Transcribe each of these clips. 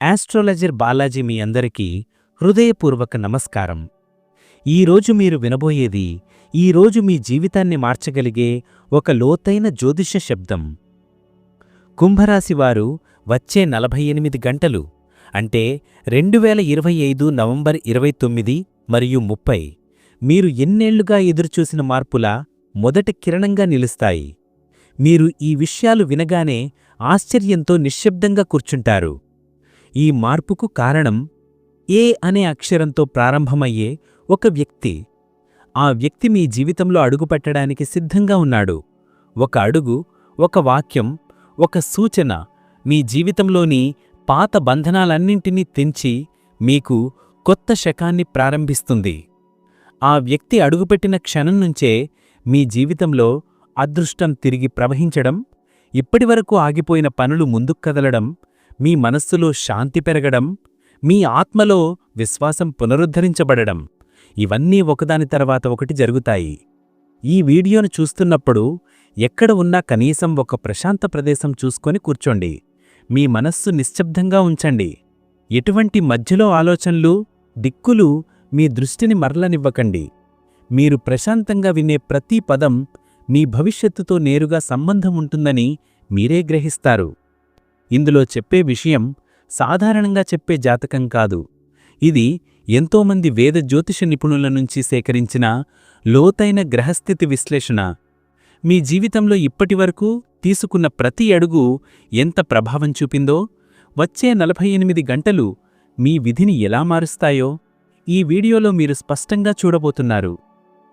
Astrologer Balaji మీ అందరికీ హృదయపూర్వక నమస్కారం. ఈరోజు మీరు వినబోయేది ఈరోజు మీ జీవితాన్ని మార్చగలిగే ఒక లోతైన జ్యోతిష శబ్దం. కుంభరాశివారు వచ్చే నలభై ఎనిమిది గంటలు అంటే రెండు వేల ఇరవై ఐదు నవంబర్ ఇరవై తొమ్మిది మరియు ముప్పై మీరు ఎన్నేళ్ళుగా ఎదురుచూసిన మార్పుల మొదటి కిరణంగా నిలుస్తాయి. మీరు ఈ విషయాలు వినగానే ఆశ్చర్యంతో నిశ్శబ్దంగా కూర్చుంటారు. ఈ మార్పుకు కారణం ఏ అనే అక్షరంతో ప్రారంభమయ్యే ఒక వ్యక్తి. ఆ వ్యక్తి మీ జీవితంలో అడుగుపెట్టడానికి సిద్ధంగా ఉన్నాడు. ఒక అడుగు ఒక వాక్యం ఒక సూచన మీ జీవితంలోని పాత బంధనాలన్నింటినీ తెంచి మీకు కొత్త శకాన్ని ప్రారంభిస్తుంది. ఆ వ్యక్తి అడుగుపెట్టిన క్షణం నుంచే మీ జీవితంలో అదృష్టం తిరిగి ప్రవహించడం ఇప్పటివరకు ఆగిపోయిన పనులు ముందుకు కదలడం మీ మనస్సులో శాంతి పెరగడం మీ ఆత్మలో విశ్వాసం పునరుద్ధరించబడడం ఇవన్నీ ఒకదాని తర్వాత ఒకటి జరుగుతాయి. ఈ వీడియోను చూస్తున్నప్పుడు ఎక్కడ ఉన్నా కనీసం ఒక ప్రశాంత ప్రదేశం చూసుకొని కూర్చోండి. మీ మనస్సు నిశ్శబ్దంగా ఉంచండి. ఎటువంటి మధ్యలో ఆలోచనలు దిక్కులు మీ దృష్టిని మరలనివ్వకండి. మీరు ప్రశాంతంగా వినే ప్రతి పదం మీ భవిష్యత్తుతో నేరుగా సంబంధం ఉంటుందని మీరే గ్రహిస్తారు. ఇందులో చెప్పే విషయం సాధారణంగా చెప్పే జాతకం కాదు. ఇది ఎంతోమంది వేద జ్యోతిష నిపుణుల నుంచి సేకరించిన లోతైన గ్రహస్థితి విశ్లేషణ. మీ జీవితంలో ఇప్పటివరకు తీసుకున్న ప్రతి అడుగు ఎంత ప్రభావం చూపిందో వచ్చే నలభై ఎనిమిది గంటలు మీ విధిని ఎలా మారుస్తాయో ఈ వీడియోలో మీరు స్పష్టంగా చూడబోతున్నారు.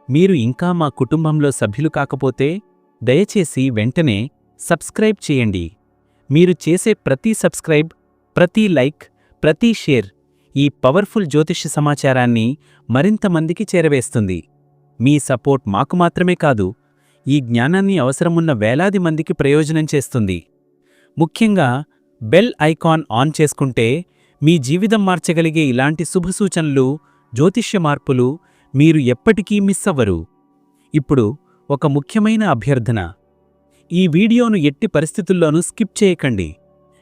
మీరు ఇంకా మా కుటుంబంలో సభ్యులు కాకపోతే దయచేసి వెంటనే సబ్స్క్రైబ్ చేయండి. మీరు చేసే ప్రతి సబ్స్క్రైబ్ ప్రతి లైక్ ప్రతి షేర్ ఈ పవర్ఫుల్ జ్యోతిష్య సమాచారాన్ని మరింత మందికి చేరవేస్తుంది. మీ సపోర్ట్ మాకు మాత్రమే కాదు ఈ జ్ఞానాన్ని అవసరమున్న వేలాది మందికి ప్రయోజనం చేస్తుంది. ముఖ్యంగా బెల్ ఐకాన్ ఆన్ చేసుకుంటే మీ జీవితం మార్చగలిగే ఇలాంటి శుభసూచనలు జ్యోతిష్య మార్పులు మీరు ఎప్పటికీ మిస్ అవ్వరు. ఇప్పుడు ఒక ముఖ్యమైన అభ్యర్థన. ఈ వీడియోను ఎట్టి పరిస్థితుల్లోనూ స్కిప్ చేయకండి.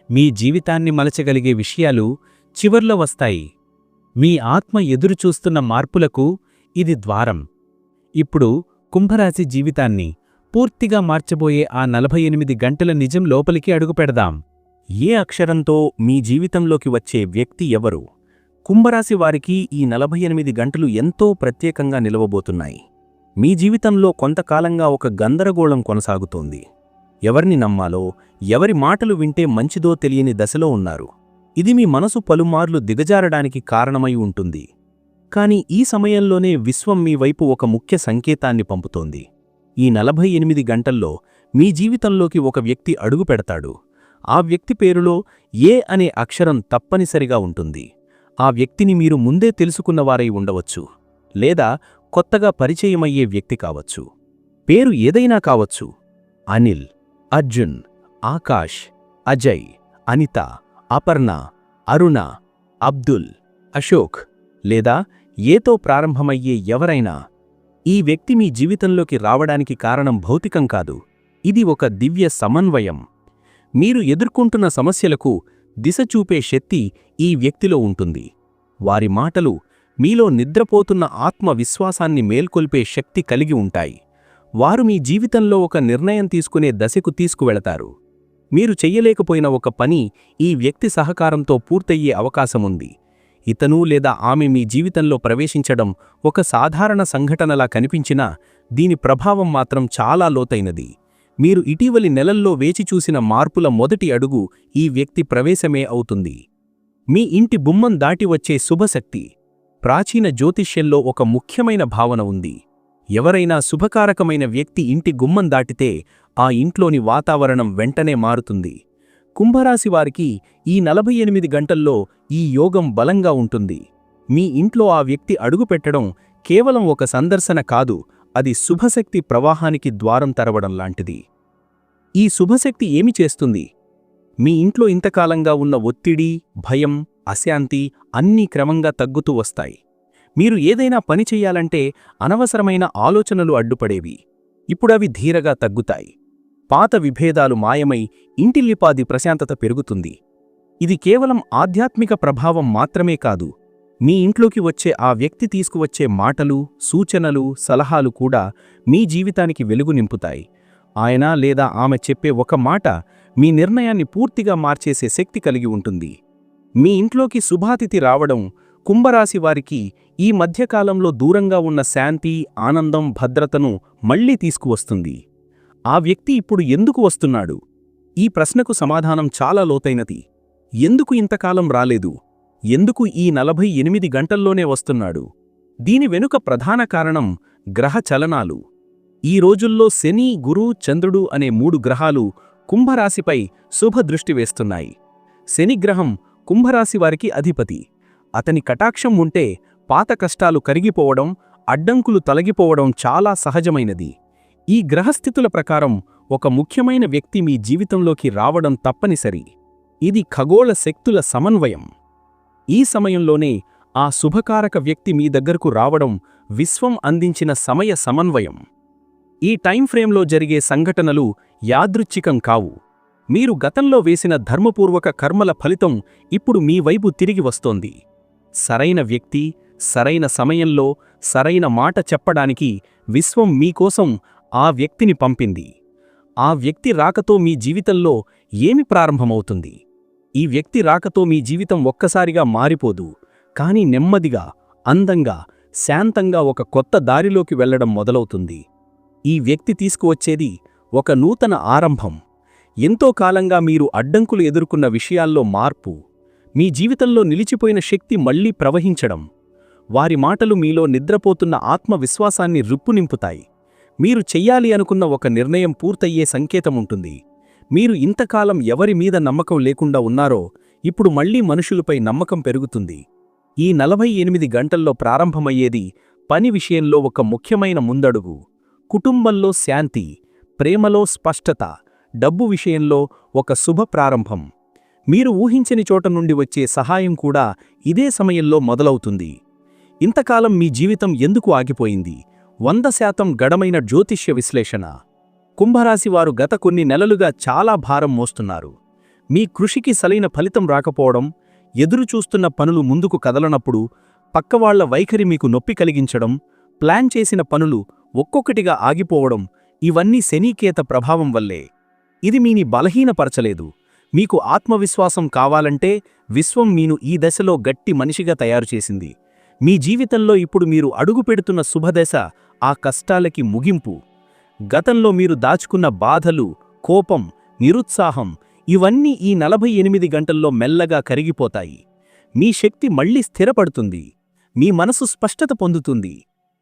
మీ జీవితాన్ని మలచగలిగే విషయాలు చివర్లో వస్తాయి. మీ ఆత్మ ఎదురుచూస్తున్న మార్పులకు ఇది ద్వారం. ఇప్పుడు కుంభరాశి జీవితాన్ని పూర్తిగా మార్చబోయే ఆ నలభై ఎనిమిది గంటల నిజం లోపలికి అడుగుపెడదాం ఏ అక్షరంతో మీ జీవితంలోకి వచ్చే వ్యక్తి ఎవరు? కుంభరాశి వారికి ఈ నలభై ఎనిమిది గంటలు ఎంతో ప్రత్యేకంగా నిలవబోతున్నాయి. మీ జీవితంలో కొంతకాలంగా ఒక గందరగోళం కొనసాగుతోంది. ఎవరిని నమ్మాలో ఎవరి మాటలు వింటే మంచిదో తెలియని దశలో ఉన్నారు. ఇది మీ మనసు పలుమార్లు దిగజారడానికి కారణమై ఉంటుంది. కాని ఈ సమయంలోనే విశ్వం మీ వైపు ఒక ముఖ్య సంకేతాన్ని పంపుతోంది. ఈ నలభై ఎనిమిది గంటల్లో మీ జీవితంలోకి ఒక వ్యక్తి అడుగు పెడతాడు. ఆ వ్యక్తి పేరులో ఏ అనే అక్షరం తప్పనిసరిగా ఉంటుంది. ఆ వ్యక్తిని మీరు ముందే తెలుసుకున్నవారై ఉండవచ్చు. లేదా కొత్తగా పరిచయమయ్యే వ్యక్తి కావచ్చు. పేరు ఏదైనా కావచ్చు. అనిల్. అర్జున్ ఆకాష్ అజయ్ అనిత అపర్ణ అరుణ అబ్దుల్ అశోక్ లేదా ఏతో ప్రారంభమయ్యే ఎవరైనా ఈ వ్యక్తి మీ జీవితంలోకి రావడానికి కారణం భౌతికం కాదు. ఇది ఒక దివ్య సమన్వయం. మీరు ఎదుర్కొంటున్న సమస్యలకు దిశ చూపే శక్తి ఈ వ్యక్తిలో ఉంటుంది. వారి మాటలు మీలో నిద్రపోతున్న ఆత్మవిశ్వాసాన్ని మేల్కొల్పే శక్తి కలిగి ఉంటాయి. వారు మీ జీవితంలో ఒక నిర్ణయం తీసుకునే దశకు తీసుకువెళతారు. మీరు చెయ్యలేకపోయిన ఒక పని ఈ వ్యక్తి సహకారంతో పూర్తయ్యే అవకాశముంది. ఇతను లేదా ఆమె మీ జీవితంలో ప్రవేశించడం ఒక సాధారణ సంఘటనలా కనిపించినా దీని ప్రభావం మాత్రం చాలా లోతైనది. మీరు ఇటీవలి నెలల్లో వేచిచూసిన మార్పుల మొదటి అడుగు ఈ వ్యక్తి ప్రవేశమే అవుతుంది. మీ ఇంటి బుమ్మం దాటి వచ్చే శుభశక్తి. ప్రాచీన జ్యోతిష్యంలో ఒక ముఖ్యమైన భావన ఉంది. ఎవరైనా శుభకారకమైన వ్యక్తి ఇంటి గుమ్మం దాటితే ఆ ఇంట్లోని వాతావరణం వెంటనే మారుతుంది. కుంభరాశివారికి ఈ నలభై ఎనిమిది గంటల్లో ఈ యోగం బలంగా ఉంటుంది. మీ ఇంట్లో ఆ వ్యక్తి అడుగుపెట్టడం కేవలం ఒక సందర్శన కాదు అది శుభశక్తి ప్రవాహానికి ద్వారం తరవడం లాంటిది. ఈ శుభశక్తి ఏమి చేస్తుంది? మీ ఇంట్లో ఇంతకాలంగా ఉన్న ఒత్తిడి భయం అశాంతి అన్నీ క్రమంగా తగ్గుతూ వస్తాయి. మీరు ఏదైనా పని చెయ్యాలంటే అనవసరమైన ఆలోచనలు అడ్డుపడేవి. ఇప్పుడవి ధీరగా తగ్గుతాయి. పాత విభేదాలు మాయమై ఇంటిల్లిపాది ప్రశాంతత పెరుగుతుంది. ఇది కేవలం ఆధ్యాత్మిక ప్రభావం మాత్రమే కాదు. మీ ఇంట్లోకి వచ్చే ఆ వ్యక్తి తీసుకువచ్చే మాటలు సూచనలు సలహాలు కూడా మీ జీవితానికి వెలుగు నింపుతాయి. ఆయన లేదా ఆమె చెప్పే ఒక మాట మీ నిర్ణయాన్ని పూర్తిగా మార్చేసే శక్తి కలిగి ఉంటుంది. మీ ఇంట్లోకి శుభాతిథి రావడం కుంభరాశి వారికి ఈ మధ్యకాలంలో దూరంగా ఉన్న శాంతి ఆనందం భద్రతను మళ్ళీ తీసుకువస్తుంది. ఆ వ్యక్తి ఇప్పుడు ఎందుకు వస్తున్నాడు? ఈ ప్రశ్నకు సమాధానం చాలా లోతైనది. ఎందుకు ఇంతకాలం రాలేదు? ఎందుకు ఈ నలభై ఎనిమిది గంటల్లోనే వస్తున్నాడు? దీని వెనుక ప్రధాన కారణం గ్రహ చలనాలు. ఈ రోజుల్లో శని గురు చంద్రుడు అనే మూడు గ్రహాలు కుంభరాశిపై శుభదృష్టి వేస్తున్నాయి. శనిగ్రహం కుంభరాశి వారికి అధిపతి. అతని కటాక్షం ఉంటే పాత కష్టాలు కరిగిపోవడం అడ్డంకులు తొలగిపోవడం చాలా సహజమైనది. ఈ గ్రహస్థితుల ప్రకారం ఒక ముఖ్యమైన వ్యక్తి మీ జీవితంలోకి రావడం తప్పనిసరి. ఇది ఖగోళ శక్తుల సమన్వయం. ఈ సమయంలోనే ఆ శుభకారక వ్యక్తి మీ దగ్గరకు రావడం విశ్వం అందించిన సమయ సమన్వయం. ఈ టైం ఫ్రేమ్లో జరిగే సంఘటనలు యాదృచ్ఛికం కావు. మీరు గతంలో వేసిన ధర్మపూర్వక కర్మల ఫలితం ఇప్పుడు మీ వైపు తిరిగి వస్తోంది. సరైన వ్యక్తి సరైన సమయంలో సరైన మాట చెప్పడానికి విశ్వం మీకోసం ఆ వ్యక్తిని పంపింది. ఆ వ్యక్తి రాకతో మీ జీవితంలో ఏమి ప్రారంభమవుతుంది? ఈ వ్యక్తి రాకతో మీ జీవితం ఒక్కసారిగా మారిపోదు కాని నెమ్మదిగా అందంగా శాంతంగా ఒక కొత్త దారిలోకి వెళ్ళడం మొదలవుతుంది. ఈ వ్యక్తి తీసుకువచ్చేది ఒక నూతన ఆరంభం. ఎంతో కాలంగా మీరు అడ్డంకులు ఎదుర్కొన్న విషయాల్లో మార్పు. మీ జీవితంలో నిలిచిపోయిన శక్తి మళ్ళీ ప్రవహించడం. వారి మాటలు మీలో నిద్రపోతున్న ఆత్మవిశ్వాసాన్ని రుప్పునింపుతాయి మీరు చెయ్యాలి అనుకున్న ఒక నిర్ణయం పూర్తయ్యే సంకేతముంటుంది మీరు ఇంతకాలం ఎవరి మీద నమ్మకం లేకుండా ఉన్నారో ఇప్పుడు మళ్ళీ మనుషులపై నమ్మకం పెరుగుతుంది. ఈ నలభై ఎనిమిది గంటల్లో ప్రారంభమయ్యేది పని విషయంలో ఒక ముఖ్యమైన ముందడుగు. కుటుంబంలో శాంతి ప్రేమలో స్పష్టత డబ్బు విషయంలో ఒక శుభ ప్రారంభం. మీరు ఊహించని చోట నుండి వచ్చే సహాయం కూడా ఇదే సమయంలో మొదలవుతుంది. ఇంతకాలం మీ జీవితం ఎందుకు ఆగిపోయింది? వంద శాతం గడమైన జ్యోతిష్య విశ్లేషణ. కుంభరాశివారు గత కొన్ని నెలలుగా చాలా భారం మోస్తున్నారు. మీ కృషికి సలైన ఫలితం రాకపోవడం ఎదురుచూస్తున్న పనులు ముందుకు కదలనప్పుడు పక్కవాళ్ళ వైఖరి మీకు నొప్పి కలిగించడం ప్లాన్ చేసిన పనులు ఒక్కొక్కటిగా ఆగిపోవడం ఇవన్నీ శనీకేత ప్రభావం వల్లే. ఇది మీని బలహీనపరచలేదు. మీకు ఆత్మవిశ్వాసం కావాలంటే విశ్వం మీను ఈ దశలో గట్టి మనిషిగా తయారుచేసింది మీ జీవితంలో ఇప్పుడు మీరు అడుగుపెడుతున్న శుభదశ ఆ కష్టాలకి ముగింపు. గతంలో మీరు దాచుకున్న బాధలు కోపం నిరుత్సాహం ఇవన్నీ ఈ నలభై ఎనిమిది గంటల్లో మెల్లగా కరిగిపోతాయి. మీ శక్తి మళ్ళీ స్థిరపడుతుంది. మీ మనసు స్పష్టత పొందుతుంది.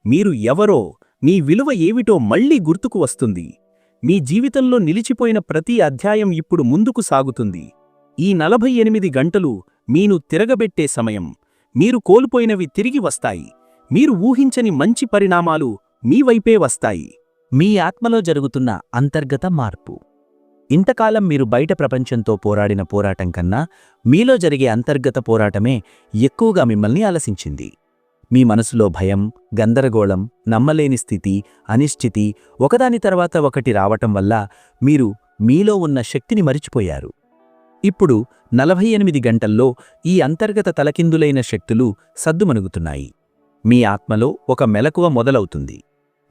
మీరు ఎవరో మీ విలువ ఏమిటో మళ్ళీ గుర్తుకు వస్తుంది. మీ జీవితంలో నిలిచిపోయిన ప్రతి అధ్యాయం ఇప్పుడు ముందుకు సాగుతుంది. ఈ నలభై ఎనిమిది గంటలు మీను తిరగబెట్టే సమయం. మీరు కోల్పోయినవి తిరిగి వస్తాయి. మీరు ఊహించని మంచి పరిణామాలు మీ వైపే వస్తాయి. మీ ఆత్మలో జరుగుతున్న అంతర్గత మార్పు. ఇంతకాలం మీరు బయట ప్రపంచంతో పోరాడిన పోరాటం కన్నా మీలో జరిగే అంతర్గత పోరాటమే ఎక్కువగా మిమ్మల్ని అలసించింది మీ మనసులో భయం గందరగోళం నమ్మలేని స్థితి అనిశ్చితి ఒకదాని తర్వాత ఒకటి రావటం వల్ల మీరు మీలో ఉన్న శక్తిని మరిచిపోయారు. ఇప్పుడు నలభై ఎనిమిది గంటల్లో ఈ అంతర్గత తలకిందులైన శక్తులు సద్దుమణుగుతున్నాయి. మీ ఆత్మలో ఒక మెలకువ మొదలవుతుంది.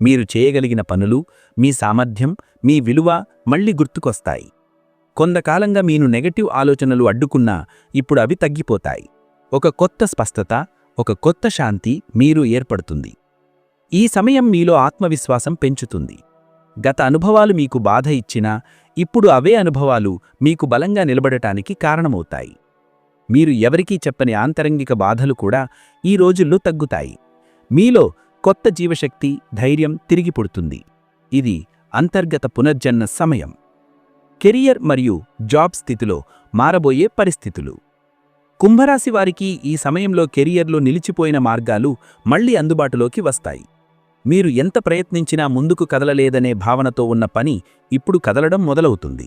మీరు చేయగలిగిన పనులు మీ సామర్థ్యం మీ విలువ మళ్ళీ గుర్తుకొస్తాయి. కొంతకాలంగా మీను నెగటివ్ ఆలోచనలు అడ్డుకున్నా ఇప్పుడు అవి తగ్గిపోతాయి. ఒక కొత్త స్పష్టత ఒక కొత్త శాంతి మీరు ఏర్పడుతుంది. ఈ సమయం మీలో ఆత్మవిశ్వాసం పెంచుతుంది. గత అనుభవాలు మీకు బాధ ఇచ్చినా ఇప్పుడు అవే అనుభవాలు మీకు బలంగా నిలబడటానికి కారణమవుతాయి. మీరు ఎవరికీ చెప్పని ఆంతరంగిక బాధలు కూడా ఈ రోజుల్లో తగ్గుతాయి. మీలో కొత్త జీవశక్తి ధైర్యం తిరిగి పుడుతుంది. ఇది అంతర్గత పునర్జన్న సమయం. కెరియర్ మరియు జాబ్ స్థితిలో మారబోయే పరిస్థితులు. కుంభరాశి వారికి ఈ సమయంలో కెరియర్లో నిలిచిపోయిన మార్గాలు మళ్ళీ అందుబాటులోకి వస్తాయి. మీరు ఎంత ప్రయత్నించినా ముందుకు కదలలేదనే భావనతో ఉన్న పని ఇప్పుడు కదలడం మొదలవుతుంది.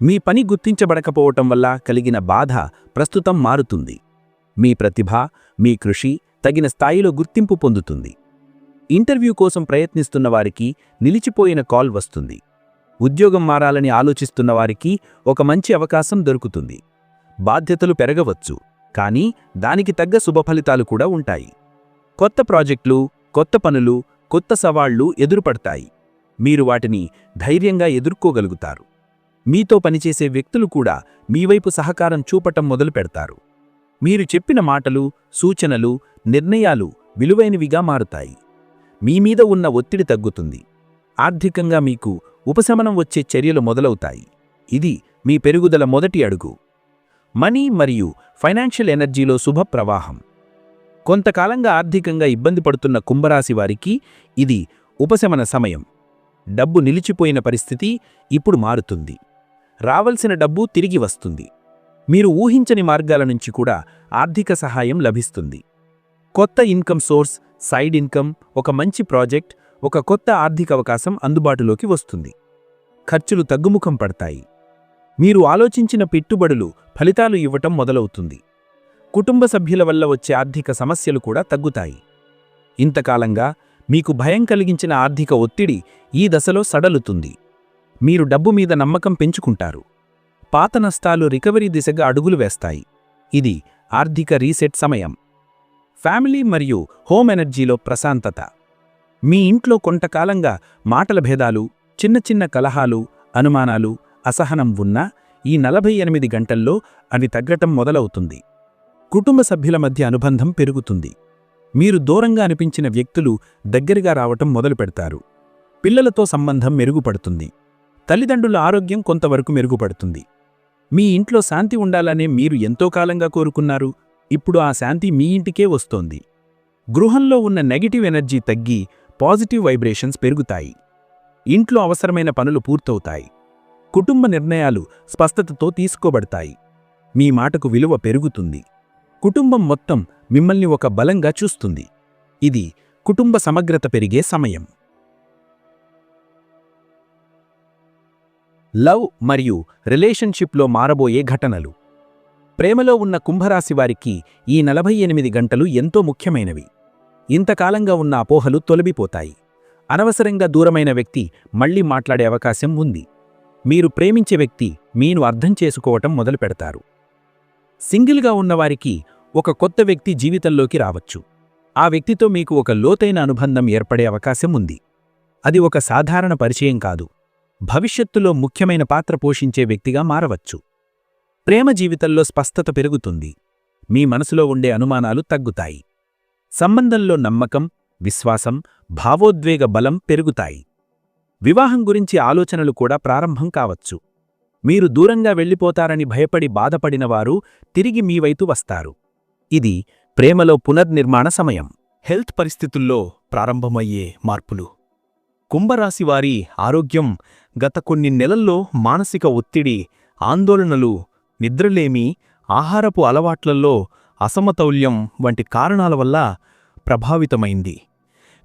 మీ పని గుర్తించబడకపోవటం వల్ల కలిగిన బాధ ప్రస్తుతం మారుతుంది. మీ ప్రతిభ మీ కృషి తగిన స్థాయిలో గుర్తింపు పొందుతుంది. ఇంటర్వ్యూ కోసం ప్రయత్నిస్తున్న వారికి నిలిచిపోయిన కాల్ వస్తుంది. ఉద్యోగం మారాలని ఆలోచిస్తున్న వారికి ఒక మంచి అవకాశం దొరుకుతుంది. బాధ్యతలు పెరగవచ్చు కానీ దానికి తగ్గ శుభఫలితాలు కూడా ఉంటాయి. కొత్త ప్రాజెక్టులు కొత్త పనులు కొత్త సవాళ్ళు ఎదురుపడతాయి. మీరు వాటిని ధైర్యంగా ఎదుర్కోగలుగుతారు. మీతో పనిచేసే వ్యక్తులు కూడా మీవైపు సహకారం చూపటం మొదలు పెడతారు. మీరు చెప్పిన మాటలు సూచనలు నిర్ణయాలు విలువైనవిగా మారుతాయి. మీ మీద ఉన్న ఒత్తిడి తగ్గుతుంది. ఆర్థికంగా మీకు ఉపశమనం వచ్చే చర్యలు మొదలవుతాయి. ఇది మీ పెరుగుదల మొదటి అడుగు. మనీ మరియు ఫైనాన్షియల్ ఎనర్జీలో శుభ ప్రవాహం. కొంతకాలంగా ఆర్థికంగా ఇబ్బంది పడుతున్న కుంభరాశి వారికి ఇది ఉపశమన సమయం. డబ్బు నిలిచిపోయిన పరిస్థితి ఇప్పుడు మారుతుంది. రావలసిన డబ్బు తిరిగి వస్తుంది. మీరు ఊహించని మార్గాల నుంచి కూడా ఆర్థిక సహాయం లభిస్తుంది. కొత్త ఇన్కమ్ సోర్స్ సైడ్ ఇన్కమ్ ఒక మంచి ప్రాజెక్ట్ ఒక కొత్త ఆర్థిక అవకాశం అందుబాటులోకి వస్తుంది. ఖర్చులు తగ్గుముఖం పడతాయి. మీరు ఆలోచించిన పెట్టుబడులు ఫలితాలు ఇవ్వటం మొదలవుతుంది. కుటుంబ సభ్యుల వల్ల వచ్చే ఆర్థిక సమస్యలు కూడా తగ్గుతాయి. ఇంతకాలంగా మీకు భయం కలిగించిన ఆర్థిక ఒత్తిడి ఈ దశలో సడలుతుంది. మీరు డబ్బు మీద నమ్మకం పెంచుకుంటారు. పాత నష్టాలు రికవరీ దిశగా అడుగులు వేస్తాయి. ఇది ఆర్థిక రీసెట్ సమయం. ఫ్యామిలీ మరియు హోమ్ ఎనర్జీలో ప్రశాంతత. మీ ఇంట్లో కొంతకాలంగా మాటల భేదాలు చిన్న చిన్న కలహాలు అనుమానాలు అసహనం ఉన్నా ఈ నలభై ఎనిమిది గంటల్లో అది తగ్గటం మొదలవుతుంది. కుటుంబ సభ్యుల మధ్య అనుబంధం పెరుగుతుంది. మీరు దూరంగా అనిపించిన వ్యక్తులు దగ్గరగా రావటం మొదలుపెడతారు. పిల్లలతో సంబంధం మెరుగుపడుతుంది. తల్లిదండ్రుల ఆరోగ్యం కొంతవరకు మెరుగుపడుతుంది. మీ ఇంట్లో శాంతి ఉండాలనే మీరు ఎంతో కాలంగా కోరుకున్నారు. ఇప్పుడు ఆ శాంతి మీ ఇంటికే వస్తోంది. గృహంలో ఉన్న నెగటివ్ ఎనర్జీ తగ్గి పాజిటివ్ వైబ్రేషన్స్ పెరుగుతాయి. ఇంట్లో అవసరమైన పనులు పూర్తవుతాయి. కుటుంబ నిర్ణయాలు స్పష్టతతో తీసుకోబడతాయి. మీ మాటకు విలువ పెరుగుతుంది. కుటుంబం మొత్తం మిమ్మల్ని ఒక బలంగా చూస్తుంది. ఇది కుటుంబ సమగ్రత పెరిగే సమయం. లవ్ మరియు రిలేషన్షిప్లో మారబోయే ఘటనలు. ప్రేమలో ఉన్న కుంభరాశి వారికి ఈ నలభై ఎనిమిది గంటలు ఎంతో ముఖ్యమైనవి. ఇంతకాలంగా ఉన్న అపోహలు తొలగిపోతాయి. అనవసరంగా దూరమైన వ్యక్తి మళ్ళీ మాట్లాడే అవకాశం ఉంది. మీరు ప్రేమించే వ్యక్తి మీను అర్థం చేసుకోవటం మొదలుపెడతారు. సింగిల్గా ఉన్నవారికి ఒక కొత్త వ్యక్తి జీవితంలోకి రావచ్చు. ఆ వ్యక్తితో మీకు ఒక లోతైన అనుబంధం ఏర్పడే అవకాశం ఉంది. అది ఒక సాధారణ పరిచయం కాదు. భవిష్యత్తులో ముఖ్యమైన పాత్ర పోషించే వ్యక్తిగా మారవచ్చు. ప్రేమ జీవితంలో స్పష్టత పెరుగుతుంది. మీ మనసులో ఉండే అనుమానాలు తగ్గుతాయి. సంబంధంలో నమ్మకం విశ్వాసం భావోద్వేగ బలం పెరుగుతాయి. వివాహం గురించి ఆలోచనలు కూడా ప్రారంభం కావచ్చు. మీరు దూరంగా వెళ్ళిపోతారని భయపడి బాధపడినవారు తిరిగి మీవైతు వస్తారు. ఇది ప్రేమలో పునర్నిర్మాణ సమయం. హెల్త్ పరిస్థితుల్లో ప్రారంభమయ్యే మార్పులు. కుంభరాశివారి ఆరోగ్యం గత కొన్ని నెలల్లో మానసిక ఒత్తిడి ఆందోళనలు నిద్రలేమి ఆహారపు అలవాట్లలో అసమతౌల్యం వంటి కారణాల వల్ల ప్రభావితమైంది.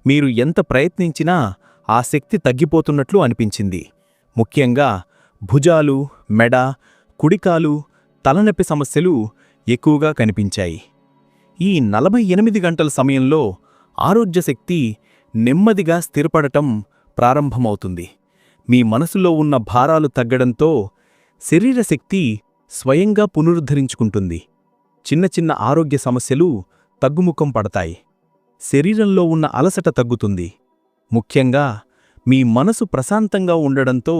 మీరు ఎంత ప్రయత్నించినా ఆ శక్తి తగ్గిపోతున్నట్లు అనిపించింది. ముఖ్యంగా భుజాలు మెడ కుడికాలు తలనొప్పి సమస్యలు ఎక్కువగా కనిపించాయి. ఈ నలభై ఎనిమిది గంటల సమయంలో ఆరోగ్యశక్తి నెమ్మదిగా స్థిరపడటం ప్రారంభమవుతుంది. మీ మనసులో ఉన్న భారాలు తగ్గడంతో శరీరశక్తి స్వయంగా పునరుద్ధరించుకుంటుంది. చిన్న చిన్న ఆరోగ్య సమస్యలు తగ్గుముఖం పడతాయి. శరీరంలో ఉన్న అలసట తగ్గుతుంది. ముఖ్యంగా మీ మనసు ప్రశాంతంగా ఉండడంతో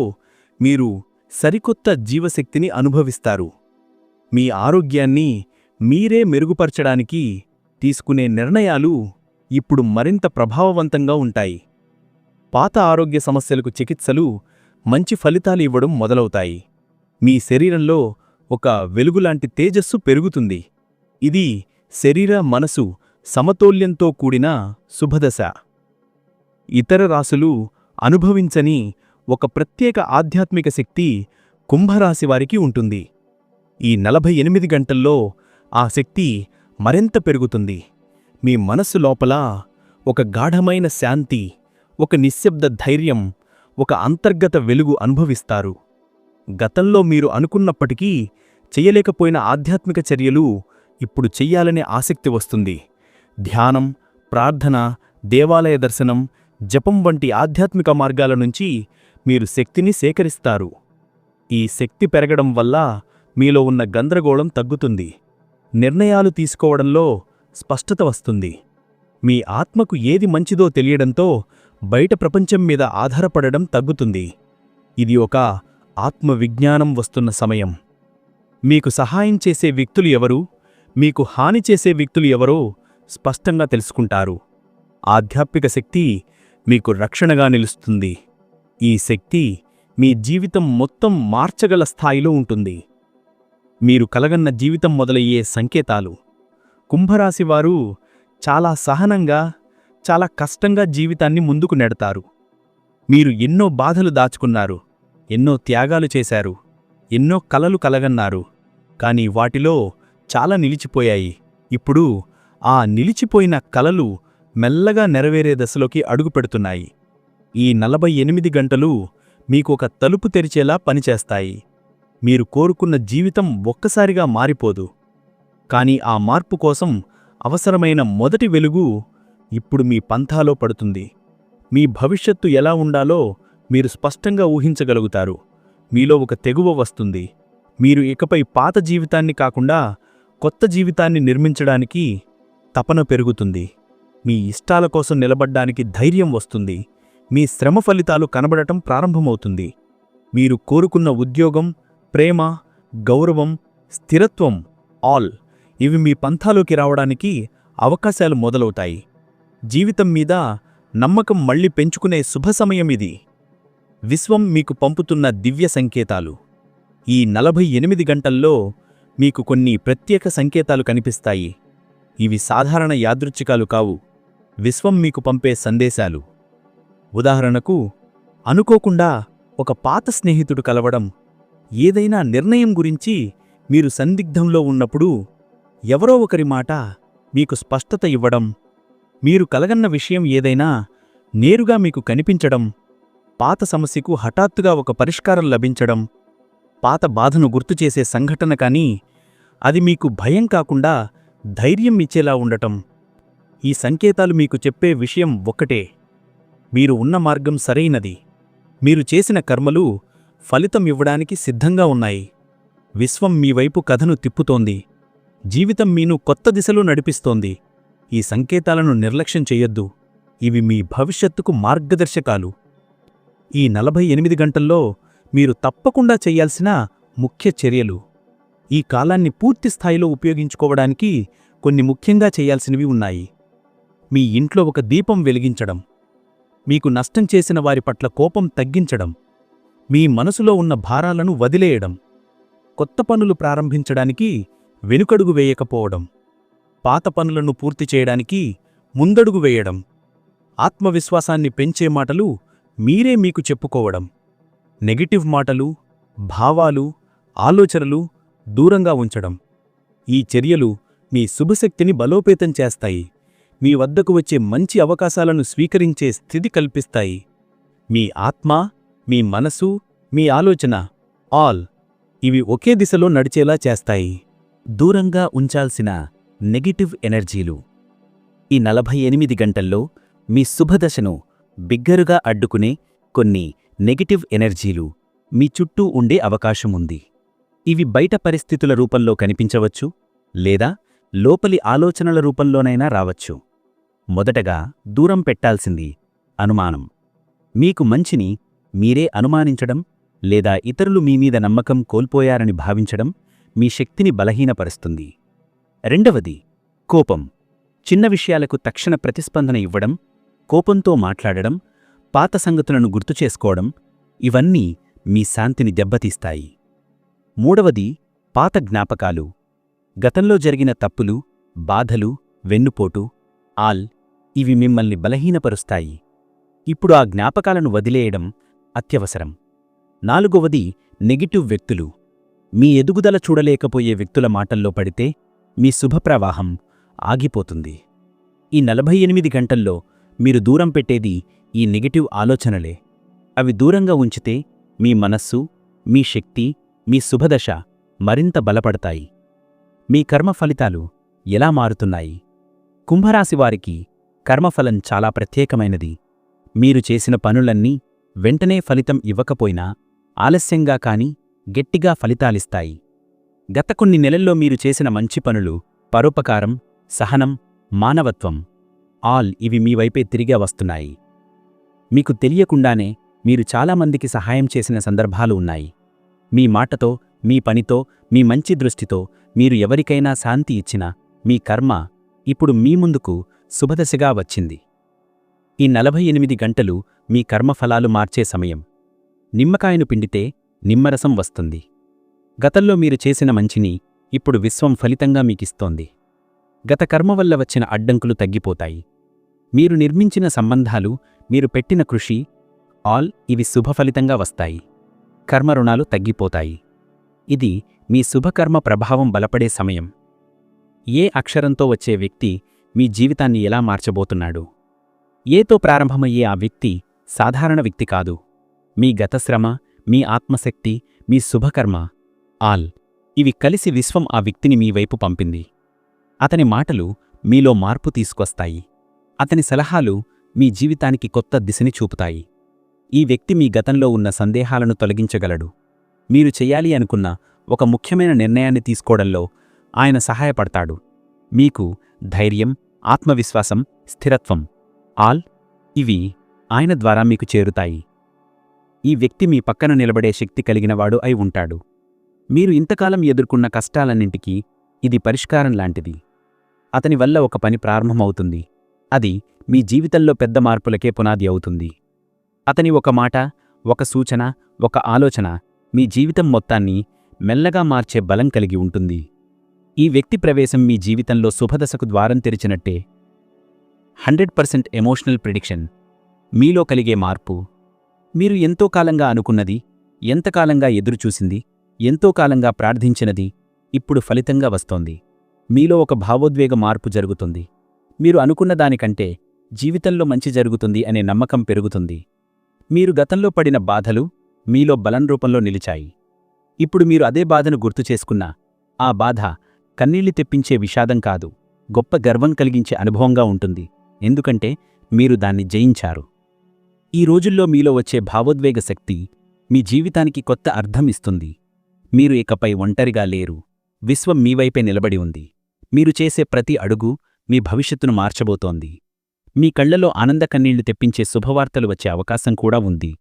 మీరు సరికొత్త జీవశక్తిని అనుభవిస్తారు. మీ ఆరోగ్యాన్ని మీరే మెరుగుపరచడానికి తీసుకునే నిర్ణయాలు ఇప్పుడు మరింత ప్రభావవంతంగా ఉంటాయి. పాత ఆరోగ్య సమస్యలకు చికిత్సలు మంచి ఫలితాలు ఇవ్వడం మొదలవుతాయి. మీ శరీరంలో ఒక వెలుగులాంటి తేజస్సు పెరుగుతుంది. ఇది శరీర మనసు సమతౌల్యంతో కూడిన శుభదశ. ఇతర రాసులు అనుభవించని ఒక ప్రత్యేక ఆధ్యాత్మిక శక్తి కుంభరాశివారికి ఉంటుంది. ఈ నలభై ఎనిమిది గంటల్లో ఆ శక్తి మరింత పెరుగుతుంది. మీ మనస్సు లోపల ఒక గాఢమైన శాంతి ఒక నిశ్శబ్ద ధైర్యం ఒక అంతర్గత వెలుగు అనుభవిస్తారు. గతంలో మీరు అనుకున్నప్పటికీ చేయలేకపోయిన ఆధ్యాత్మిక చర్యలు ఇప్పుడు చెయ్యాలనే ఆసక్తి వస్తుంది. ధ్యానం ప్రార్థన దేవాలయ దర్శనం జపం వంటి ఆధ్యాత్మిక మార్గాల నుంచి మీరు శక్తిని సేకరిస్తారు. ఈ శక్తి పెరగడం వల్ల మీలో ఉన్న గందరగోళం తగ్గుతుంది. నిర్ణయాలు తీసుకోవడంలో స్పష్టత వస్తుంది. మీ ఆత్మకు ఏది మంచిదో తెలియడంతో బయట ప్రపంచం మీద ఆధారపడడం తగ్గుతుంది. ఇది ఒక ఆత్మవిజ్ఞానం వస్తున్న సమయం. మీకు సహాయం చేసే వ్యక్తులు ఎవరు? మీకు హాని చేసే వ్యక్తులు ఎవరో స్పష్టంగా తెలుసుకుంటారు. ఆధ్యాత్మిక శక్తి మీకు రక్షణగా నిలుస్తుంది. ఈ శక్తి మీ జీవితం మొత్తం మార్చగల స్థాయిలో ఉంటుంది. మీరు కలగన్న జీవితం మొదలయ్యే సంకేతాలు. కుంభరాశివారు చాలా సహనంగా చాలా కష్టంగా జీవితాన్ని ముందుకు నెడతారు. మీరు ఎన్నో బాధలు దాచుకున్నారు ఎన్నో త్యాగాలు చేశారు ఎన్నో కలలు కలగన్నారు కానీ వాటిలో చాలా నిలిచిపోయాయి. ఇప్పుడు ఆ నిలిచిపోయిన కలలు మెల్లగా నెరవేరే దశలోకి అడుగుపెడుతున్నాయి ఈ నలభై ఎనిమిది గంటలు మీకు ఒక తలుపు తెరిచేలా పనిచేస్తాయి. మీరు కోరుకున్న జీవితం ఒక్కసారిగా మారిపోదు. కానీ ఆ మార్పు కోసం అవసరమైన మొదటి వెలుగు ఇప్పుడు మీ పంథాలో పడుతుంది. మీ భవిష్యత్తు ఎలా ఉండాలో మీరు స్పష్టంగా ఊహించగలుగుతారు. మీలో ఒక తెగువ వస్తుంది. మీరు ఇకపై పాత జీవితాన్ని కాకుండా కొత్త జీవితాన్ని నిర్మించడానికి తపన పెరుగుతుంది. మీ ఇష్టాల కోసం నిలబడ్డానికి ధైర్యం వస్తుంది. మీ శ్రమ ఫలితాలు కనబడటం ప్రారంభమవుతుంది. మీరు కోరుకున్న ఉద్యోగం ప్రేమ గౌరవం స్థిరత్వం ఆల్ ఇవి మీ పంథాలోకి రావడానికి అవకాశాలు మొదలవుతాయి. జీవితం మీద నమ్మకం మళ్ళీ పెంచుకునే శుభ సమయం ఇది. విశ్వం మీకు పంపుతున్న దివ్య సంకేతాలు. ఈ నలభై ఎనిమిది గంటల్లో మీకు కొన్ని ప్రత్యేక సంకేతాలు కనిపిస్తాయి. ఇవి సాధారణ యాదృచ్ఛికాలు కావు. విశ్వం మీకు పంపే సందేశాలు. ఉదాహరణకు అనుకోకుండా ఒక పాత స్నేహితుడు కలవడం ఏదైనా నిర్ణయం గురించి మీరు సందిగ్ధంలో ఉన్నప్పుడు ఎవరో ఒకరి మాట మీకు స్పష్టత ఇవ్వడం మీరు కలగన్న విషయం ఏదైనా నేరుగా మీకు కనిపించడం పాత సమస్యకు హఠాత్తుగా ఒక పరిష్కారం లభించడం పాత బాధను గుర్తుచేసే సంఘటన కానీ అది మీకు భయం కాకుండా ధైర్యం ఇచ్చేలా ఉండటం. ఈ సంకేతాలు మీకు చెప్పే విషయం ఒక్కటే. మీరు ఉన్న మార్గం సరైనది. మీరు చేసిన కర్మలు ఫలితం ఇవ్వడానికి సిద్ధంగా ఉన్నాయి. విశ్వం మీ వైపు కథను తిప్పుతోంది. జీవితం మీను కొత్త దిశలో నడిపిస్తోంది. ఈ సంకేతాలను నిర్లక్ష్యం చెయ్యొద్దు ఇవి మీ భవిష్యత్తుకు మార్గదర్శకాలు. ఈ నలభై ఎనిమిది గంటల్లో మీరు తప్పకుండా చేయాల్సిన ముఖ్య చర్యలు. ఈ కాలాన్ని పూర్తి స్థాయిలో ఉపయోగించుకోవడానికి కొన్ని ముఖ్యంగా చేయాల్సినవి ఉన్నాయి. మీ ఇంట్లో ఒక దీపం వెలిగించడం మీకు నష్టం చేసిన వారి పట్ల కోపం తగ్గించడం మీ మనసులో ఉన్న భారాలను వదిలేయడం కొత్త పనులు ప్రారంభించడానికి వెనుకడుగు వేయకపోవడం పాత పనులను పూర్తి చేయడానికి ముందడుగు వేయడం ఆత్మవిశ్వాసాన్ని పెంచే మాటలు మీరే మీకు చెప్పుకోవడం నెగటివ్ మాటలు భావాలు ఆలోచనలు దూరంగా ఉంచడం. ఈ చర్యలు మీ శుభశక్తిని బలోపేతం చేస్తాయి. మీ వద్దకు వచ్చే మంచి అవకాశాలను స్వీకరించే స్థితి కల్పిస్తాయి. మీ ఆత్మ మీ మనసు మీ ఆలోచన ఆల్ ఇవి ఒకే దిశలో నడిచేలా చేస్తాయి. దూరంగా ఉంచాల్సిన నెగటివ్ ఎనర్జీలు. ఈ నలభై ఎనిమిది గంటల్లో మీ శుభదశను బిగ్గరుగా అడ్డుకునే కొన్ని నెగటివ్ ఎనర్జీలు మీ చుట్టూ ఉండే అవకాశముంది. ఇవి బయట పరిస్థితుల రూపంలో కనిపించవచ్చు లేదా లోపలి ఆలోచనల రూపంలోనైనా రావచ్చు. మొదటగా దూరం పెట్టాల్సింది అనుమానం. మీకు మంచిని మీరే అనుమానించడం లేదా ఇతరులు మీమీద నమ్మకం కోల్పోయారని భావించడం మీ శక్తిని బలహీనపరుస్తుంది. రెండవది కోపం. చిన్న విషయాలకు తక్షణ ప్రతిస్పందన ఇవ్వడం కోపంతో మాట్లాడడం పాత సంగతులను గుర్తుచేసుకోవడం ఇవన్నీ మీ శాంతిని దెబ్బతీస్తాయి. మూడవది పాత జ్ఞాపకాలు. గతంలో జరిగిన తప్పులు బాధలు వెన్నుపోటు ఆల్ ఇవి మిమ్మల్ని బలహీనపరుస్తాయి. ఇప్పుడు ఆ జ్ఞాపకాలను వదిలేయడం అత్యవసరం. నాలుగవది నెగిటివ్ వ్యక్తులు. మీ ఎదుగుదల చూడలేకపోయే వ్యక్తుల మాటల్లో పడితే మీ శుభప్రవాహం ఆగిపోతుంది. ఈ నలభై ఎనిమిది గంటల్లో మీరు దూరం పెట్టేది ఈ నెగటివ్ ఆలోచనలే. అవి దూరంగా ఉంచితే మీ మనస్సు మీ శక్తి మీ శుభదశ మరింత బలపడతాయి. మీ కర్మ ఫలితాలు ఎలా మారుతున్నాయి? కుంభరాశివారికి కర్మఫలం చాలా ప్రత్యేకమైనది. మీరు చేసిన పనులన్నీ వెంటనే ఫలితం ఇవ్వకపోయినా ఆలస్యంగా కాని గట్టిగా ఫలితాలిస్తాయి. గత కొన్ని నెలల్లో మీరు చేసిన మంచి పనులు పరోపకారం సహనం మానవత్వం ఆల్ ఇవి మీ వైపే తిరిగే వస్తున్నాయి. మీకు తెలియకుండానే మీరు చాలామందికి సహాయం చేసిన సందర్భాలు ఉన్నాయి. మీ మాటతో మీ పనితో మీ మంచి దృష్టితో మీరు ఎవరికైనా శాంతి ఇచ్చినా మీ కర్మ ఇప్పుడు మీ ముందుకు శుభదశగా వచ్చింది. ఈ నలభై ఎనిమిది గంటలు మీ కర్మఫలాలు మార్చే సమయం. నిమ్మకాయను పిండితే నిమ్మరసం వస్తుంది. గతంలో మీరు చేసిన మంచిని ఇప్పుడు విశ్వం ఫలితంగా మీకిస్తోంది. గత కర్మ వల్ల వచ్చిన అడ్డంకులు తగ్గిపోతాయి. మీరు నిర్మించిన సంబంధాలు మీరు పెట్టిన కృషి ఆల్ ఇవి శుభఫలితంగా వస్తాయి. కర్మ రుణాలు తగ్గిపోతాయి. ఇది మీ శుభకర్మ ప్రభావం బలపడే సమయం. ఏ అక్షరంతో వచ్చే వ్యక్తి మీ జీవితాన్ని ఎలా మార్చబోతున్నాడు? ఏతో ప్రారంభమయ్యే ఆ వ్యక్తి సాధారణ వ్యక్తి కాదు. మీ గతశ్రమ మీ ఆత్మశక్తి మీ శుభకర్మ ఆల్ ఇవి కలిసి విశ్వం ఆ వ్యక్తిని మీ వైపు పంపింది. అతని మాటలు మీలో మార్పు తీసుకొస్తాయి. అతని సలహాలు మీ జీవితానికి కొత్త దిశని చూపుతాయి. ఈ వ్యక్తి మీ గతంలో ఉన్న సందేహాలను తొలగించగలడు. మీరు చెయ్యాలి అనుకున్న ఒక ముఖ్యమైన నిర్ణయాన్ని తీసుకోవడంలో ఆయన సహాయపడతాడు. మీకు ధైర్యం ఆత్మవిశ్వాసం స్థిరత్వం ఆల్ ఇవి ఆయన ద్వారా మీకు చేరుతాయి. ఈ వ్యక్తి మీ పక్కన నిలబడే శక్తి కలిగినవాడు అయి ఉంటాడు. మీరు ఇంతకాలం ఎదుర్కొన్న కష్టాలన్నింటికీ ఇది పరిష్కారం లాంటిది. అతని వల్ల ఒక పని ప్రారంభమవుతుంది. అది మీ జీవితంలో పెద్ద మార్పులకే పునాది అవుతుంది. అతని ఒక మాట ఒక సూచన ఒక ఆలోచన మీ జీవితం మొత్తాన్ని మెల్లగా మార్చే బలం కలిగి ఉంటుంది. ఈ వ్యక్తి ప్రవేశం మీ జీవితంలో శుభదశకు ద్వారం తెరిచినట్టే. Hundred percent emotional prediction. మీలో కలిగే మార్పు. మీరు ఎంతో కాలంగా అనుకున్నది ఎంతకాలంగా ఎదురుచూసింది ఎంతో కాలంగా ప్రార్థించినది ఇప్పుడు ఫలితంగా వస్తోంది. మీలో ఒక భావోద్వేగ మార్పు జరుగుతుంది. మీరు అనుకున్న దానికంటే జీవితంలో మంచి జరుగుతుంది అనే నమ్మకం పెరుగుతుంది. మీరు గతంలో పడిన బాధలు మీలో బలం రూపంలో నిలిచాయి. ఇప్పుడు మీరు అదే బాధను గుర్తు చేసుకున్నా ఆ బాధ కన్నీళ్ళు తెప్పించే విషాదం కాదు గొప్ప గర్వం కలిగించే అనుభవంగా ఉంటుంది. ఎందుకంటే మీరు దాన్ని జయించారు. ఈ రోజుల్లో మీలో వచ్చే భావోద్వేగ శక్తి మీ జీవితానికి కొత్త అర్థం ఇస్తుంది. మీరు ఇకపై ఒంటరిగా లేరు. విశ్వం మీ వైపే నిలబడి ఉంది. మీరు చేసే ప్రతి అడుగు మీ భవిష్యత్తును మార్చబోతోంది. మీ కళ్ళలో ఆనంద కన్నీళ్ళు తెప్పించే శుభవార్తలు వచ్చే అవకాశం కూడా ఉంది.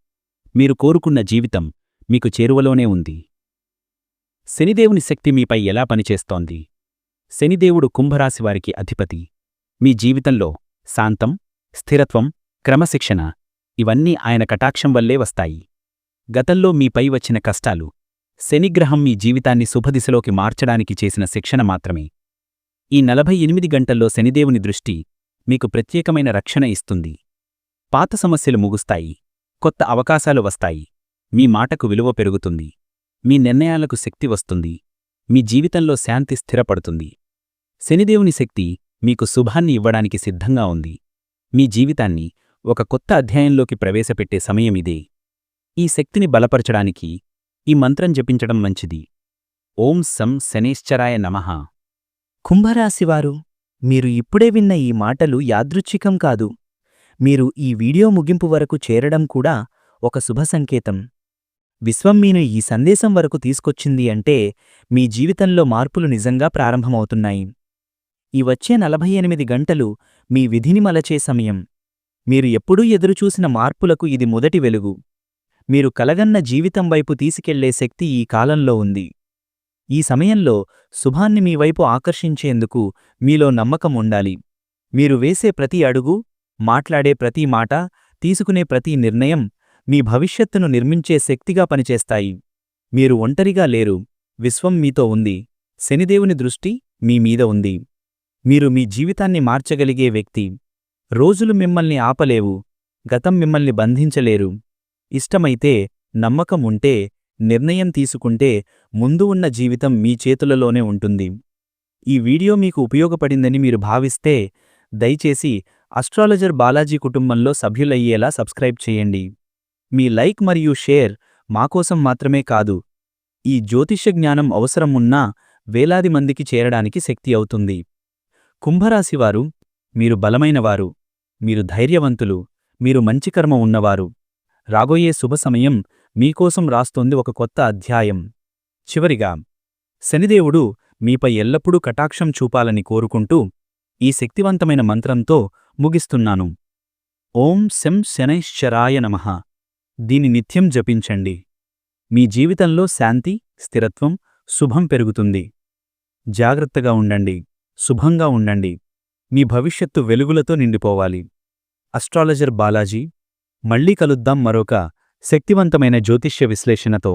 మీరు కోరుకున్న జీవితం మీకు చేరువలోనే ఉంది. శనిదేవుని శక్తి మీపై ఎలా పనిచేస్తోంది? శనిదేవుడు కుంభరాశివారికి అధిపతి. మీ జీవితంలో శాంతం స్థిరత్వం క్రమశిక్షణ ఇవన్నీ ఆయన కటాక్షం వల్లే వస్తాయి. గతంలో మీపై వచ్చిన కష్టాలు శనిగ్రహం మీ జీవితాన్ని శుభదిశలోకి మార్చడానికి చేసిన శిక్షణ మాత్రమే. ఈ నలభై ఎనిమిది గంటల్లో శనిదేవుని దృష్టి మీకు ప్రత్యేకమైన రక్షణ ఇస్తుంది. పాత సమస్యలు ముగుస్తాయి. కొత్త అవకాశాలు వస్తాయి. మీ మాటకు విలువ పెరుగుతుంది. మీ నిర్ణయాలకు శక్తి వస్తుంది. మీ జీవితంలో శాంతి స్థిరపడుతుంది. శనిదేవుని శక్తి మీకు శుభాన్ని ఇవ్వడానికి సిద్ధంగా ఉంది. మీ జీవితాన్ని ఒక కొత్త అధ్యాయంలోకి ప్రవేశపెట్టే సమయమిదే ఈ శక్తిని బలపరచడానికి ఈ మంత్రం జపించడం మంచిది. ఓం సం శనేశ్చరాయ నమః. కుంభరాశివారు మీరు ఇప్పుడే విన్న ఈ మాటలు యాదృచ్ఛికం కాదు. మీరు ఈ వీడియో ముగింపు వరకు చేరడం కూడా ఒక శుభ సంకేతం. విశ్వం మీను ఈ సందేశం వరకు తీసుకొచ్చింది అంటే మీ జీవితంలో మార్పులు నిజంగా ప్రారంభమవుతున్నాయి. ఈ వచ్చే నలభై ఎనిమిది గంటలు మీ విధిని మలచే సమయం. మీరు ఎప్పుడూ ఎదురుచూసిన మార్పులకు ఇది మొదటి వెలుగు. మీరు కలగన్న జీవితం వైపు తీసుకెళ్ళే శక్తి ఈ కాలంలో ఉంది. ఈ సమయంలో శుభాన్ని మీ వైపు ఆకర్షించేందుకు మీలో నమ్మకం ఉండాలి. మీరు వేసే ప్రతి అడుగు మాట్లాడే ప్రతి మాట తీసుకునే ప్రతి నిర్ణయం మీ భవిష్యత్తును నిర్మించే శక్తిగా పనిచేస్తాయి. మీరు ఒంటరిగా లేరు. విశ్వం మీతో ఉంది. శనిదేవుని దృష్టి మీ మీద ఉంది. మీరు మీ జీవితాన్ని మార్చగలిగే వ్యక్తి. రోజులు మిమ్మల్ని ఆపలేవు. గతం మిమ్మల్ని బంధించలేరు. ఇష్టమైతే నమ్మకం ఉంటే నిర్ణయం తీసుకుంటే ముందు ఉన్న జీవితం మీ చేతులలోనే ఉంటుంది. ఈ వీడియో మీకు ఉపయోగపడిందని మీరు భావిస్తే దయచేసి అస్ట్రాలజర్ బాలాజీ కుటుంబంలో సభ్యులయ్యేలా సబ్స్క్రైబ్ చేయండి. మీ లైక్ మరియు షేర్ మాకోసం మాత్రమే కాదు ఈ జ్యోతిష్య జ్ఞానం అవసరం ఉన్నా వేలాది మందికి చేరడానికి శక్తి అవుతుంది. కుంభరాశివారు మీరు బలమైనవారు మీరు ధైర్యవంతులు మీరు మంచి కర్మ ఉన్నవారు. రాబోయే శుభ సమయం మీకోసం రాస్తోంది ఒక కొత్త అధ్యాయం. చివరిగా శనిదేవుడు మీపై ఎల్లప్పుడూ కటాక్షం చూపాలని కోరుకుంటూ ఈ శక్తివంతమైన మంత్రంతో ముగిస్తున్నాను. ఓం శం శనైశ్చరాయ నమః. దీని నిత్యం జపించండి. మీ జీవితంలో శాంతి స్థిరత్వం శుభం పెరుగుతుంది. జాగ్రత్తగా ఉండండి. శుభంగా ఉండండి. మీ భవిష్యత్తు వెలుగులతో నిండిపోవాలి. అస్ట్రాలజర్ బాలాజీ మళ్ళీ కలుద్దాం మరొక శక్తివంతమైన జ్యోతిష్య విశ్లేషణతో.